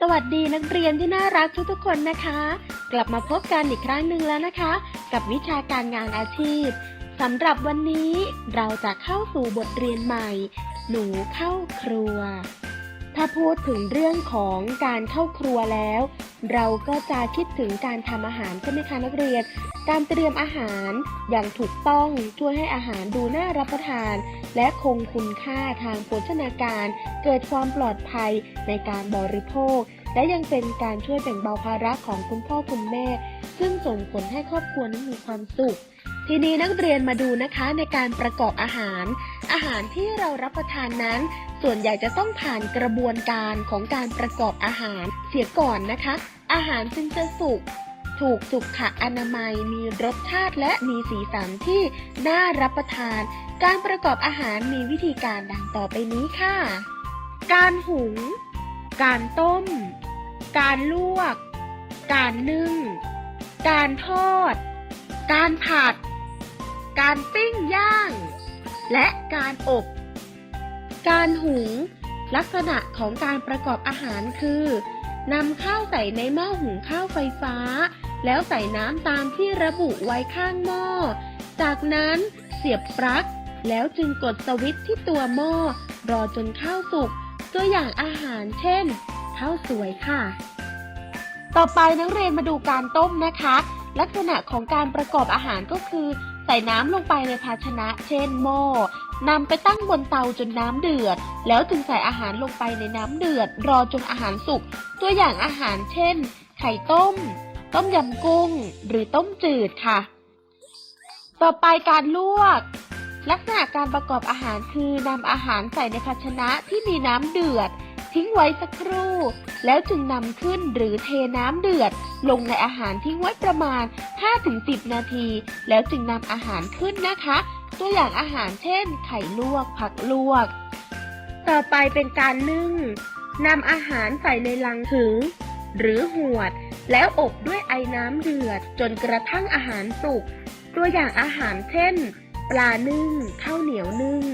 สวัสดีนักเรียนที่น่ารักทุกๆคนนะคะ กลับมาพบกันอีกครั้งหนึ่งแล้วนะคะ กับวิชาการงานอาชีพสำหรับวันนี้เราจะเข้าสู่บทเรียนใหม่ หนูเข้าครัว ถ้าพูดถึงเรื่องของการเข้าครัวแล้ว เราก็จะคิดถึงการทำอาหารใช่ไหมคะนักเรียน การเตรียมอาหารอย่างถูกต้องช่วยให้อาหารดูน่ารับประทาน และคงคุณค่าทางโภชนาการ เกิดความปลอดภัยในการบริโภค และยังเป็นการช่วยแบ่งเบาภาระของคุณพ่อคุณแม่ ซึ่งส่งผลให้ครอบครัวนั้นมีความสุขทีนี้นักเรียนมาดูนะคะในการประกอบอาหาร อาหารที่เรารับประทานนั้น ส่วนใหญ่จะต้องผ่านกระบวนการของการประกอบอาหารเสียก่อนนะคะ อาหารจึงจะสุกถูกสุขอนามัยมีรสชาติและมีสีสันที่น่ารับประทาน การประกอบอาหารมีวิธีการดังต่อไปนี้ค่ะ การหุง การต้ม การลวก การนึ่ง การทอด การผัด การปิ้งย่าง และการอบ การหุง ลักษณะของการประกอบอาหารคือนำข้าวใส่ในหม้อหุงข้าวไฟฟ้า แล้วใส่น้ำตามที่ระบุไว้ข้างหม้อ จากนั้นเสียบปลั๊ก แล้วจึงกดสวิตช์ที่ตัวหม้อ รอจนข้าวสุก ตัวอย่างอาหารเช่น ข้าวสวยค่ะ ต่อไปนักเรียนมาดูการต้มนะคะ ลักษณะของการประกอบอาหารก็คือ ใส่น้ำลงไปในภาชนะ เช่นหม้อนำไปตั้งบนเตาจนน้ำเดือด แล้วจึงใส่อาหารลงไปในน้ำเดือด รอจนอาหารสุก ตัวอย่างอาหารเช่น ไข่ต้ม ต้มยำกุ้ง หรือต้มจืดค่ะ ต่อไปการลวก ลักษณะการประกอบอาหารคือนำอาหารใส่ในภาชนะที่มีน้ำเดือด ทิ้งไว้สักครู่ แล้วจึงนำขึ้นหรือเทน้ำเดือด ลงในอาหารทิ้งไว้ประมาณ 5-10 นาที แล้วจึงนำอาหารขึ้นนะคะ ตัวอย่างอาหารเช่น ไข่ลวก ผักลวก ต่อไปเป็นการนึ่งนำอาหารใส่ในลังถึง หรือหวด แล้วอบด้วยไอ้น้ำเดือด จนกระทั่งอาหารสุก ตัวอย่างอาหารเช่น ปลานึ่งข้าวเหนียวนึ่ง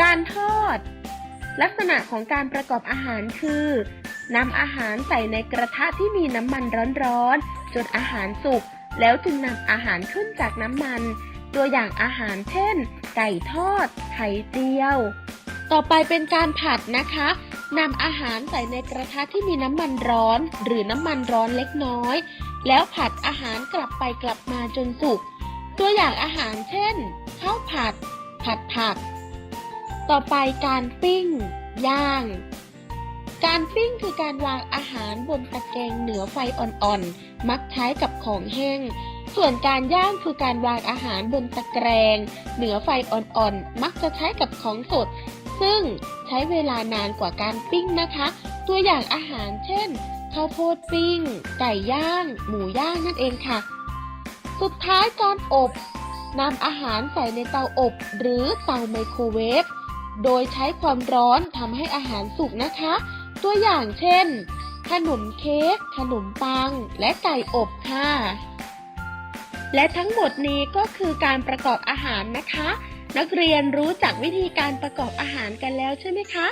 การทอด ลักษณะของการประกอบอาหารคือนำอาหารใส่ในกระทะที่มีน้ำมันร้อนๆ จนอาหารสุก แล้วจึงนำอาหารขึ้นจากน้ำมัน ตัวอย่างอาหารเช่น ไก่ทอด ไข่เจียว ต่อไปเป็นการผัดนะคะนำอาหารใส่ในกระทะที่มีน้ำมันร้อน หรือน้ำมันร้อนเล็กน้อย แล้วผัดอาหารกลับไปกลับมาจนสุก ตัวอย่างอาหารเช่นข้าวผัด ผัดผัก ต่อไปการปิ้ง ย่าง การปิ้งคือการวางอาหารบนตะแกรงเหนือไฟอ่อนๆ มักใช้กับของแห้ง ส่วนการย่างคือการวางอาหารบนตะแกรงเหนือไฟอ่อนๆ มักจะใช้กับของสด ซึ่งใช้เวลานานกว่าการปิ้งนะคะ ตัวอย่างอาหารเช่นข้าวโพดปิ้ง ไก่ย่าง หมูย่างนั่นเองค่ะ สุดท้ายการอบนำอาหารใส่ในเตาอบ หรือเตาไมโครเวฟ โดยใช้ความร้อนทำให้อาหารสุกนะคะ ตัวอย่างเช่น ขนมเค้ก ขนมปัง และไก่อบค่ะ และทั้งหมดนี้ก็คือการประกอบอาหารนะคะ นักเรียนรู้จักวิธีการประกอบอาหารกันแล้วใช่ไหมคะ